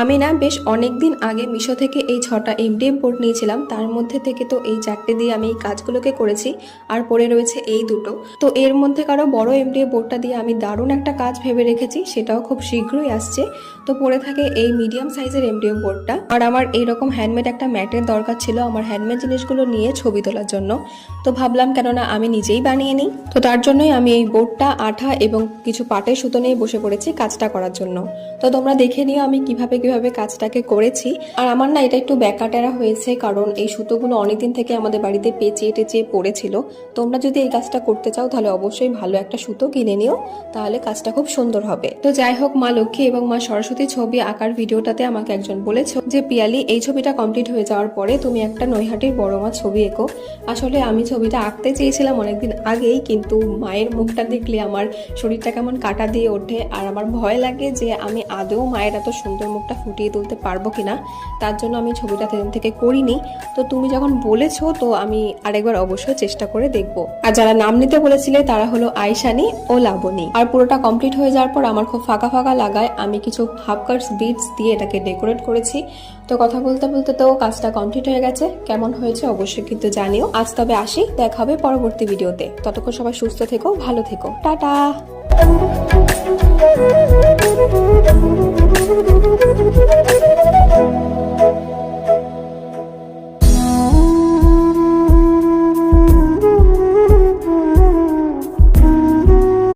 আমি না বেশ অনেক দিন আগে মিশো থেকে এই ছটা এমডিএম বোর্ড নিয়েছিলাম। তার মধ্যে থেকে তো এই চারটে দিয়ে আমি এই কাজগুলোকে করেছি, আর পড়ে রয়েছে এই দুটো। তো এর মধ্যে কারও বড় এমডিএম বোর্ডটা দিয়ে আমি দারুণ একটা কাজ ভেবে রেখেছি, সেটাও খুব শীঘ্রই আসছে। তো পড়ে থাকে এই মিডিয়াম সাইজের এমডিএম বোর্ডটা আর আমার এইরকম হ্যান্ডমেড একটা ম্যাটের দরকার ছিল আমার হ্যান্ডমেড জিনিসগুলো নিয়ে ছবি তোলার জন্য। তো ভাবলাম কেননা আমি নিজেই বানিয়ে নিই। তো তার জন্যই আমি এই বোর্ডটা আঠা এবং কিছু পাটের সুতো নিয়ে বসে পড়েছি কাজটা করার জন্য। তো তোমরা দেখে নিও আমি কীভাবে কীভাবে কাজটাকে করেছি। আর আমার না এটা একটু ব্যাকাটেরা হয়েছে কারণ এই সুতোগুলো অনেকদিন থেকে আমাদের বাড়িতে পেঁচিয়ে টেচিয়ে পড়েছিল। তোমরা যদি এই কাজটা করতে চাও তাহলে অবশ্যই ভালো একটা সুতো কিনে নিও, তাহলে কাজটা খুব সুন্দর হবে। তো যাই হোক, মা লক্ষ্মী এবং মা সরস্বতী ছবি আঁকার ভিডিওটাতে আমাকে একজন বলেছে যে, পিয়ালি, এই ছবিটা কমপ্লিট হয়ে যাওয়ার পরে তুমি একটা নৈহাটির বড় মা ছবি এঁকো। আসলে আমি ছবিটা আঁকতে চেয়েছিলাম অনেকদিন আগেই, কিন্তু মায়ের মুখটা দেখলে আমার শরীরটা কেমন কাটা দিয়ে ওঠে। আর আমার ভয় লাগে যে, আমি আদৌ মায়ের এত সুন্দর মুখটা ফুটিয়ে তুলতে পারব কিনা, তার জন্য আমি ছবিটা সেদিন থেকে করিনি। তো তুমি যখন বলেছ, তো আমি আরেকবার অবশ্যই চেষ্টা করে দেখব। আর যারা নাম নিতে বলেছিলে, তারা হলো আইশানি ও লাবণী। আর পুরোটা কমপ্লিট হয়ে যাওয়ার পর আমার খুব ফাঁকা ফাঁকা লাগায়, আমি কিছু হাফ কার্স বিটস দিয়ে এটাকে ডেকোরেট করেছি। তো কথা বলতে বলতে তো কাজটা কমপ্লিট হয়ে গেছে। কেমন হয়েছে অবশ্যই কিন্তু জানিও। আজ তবে আসি, দেখা হবে পরবর্তী ভিডিওতে। ততক্ষণ সবাই সুস্থ থেকো, ভালো থেকো। টাটা!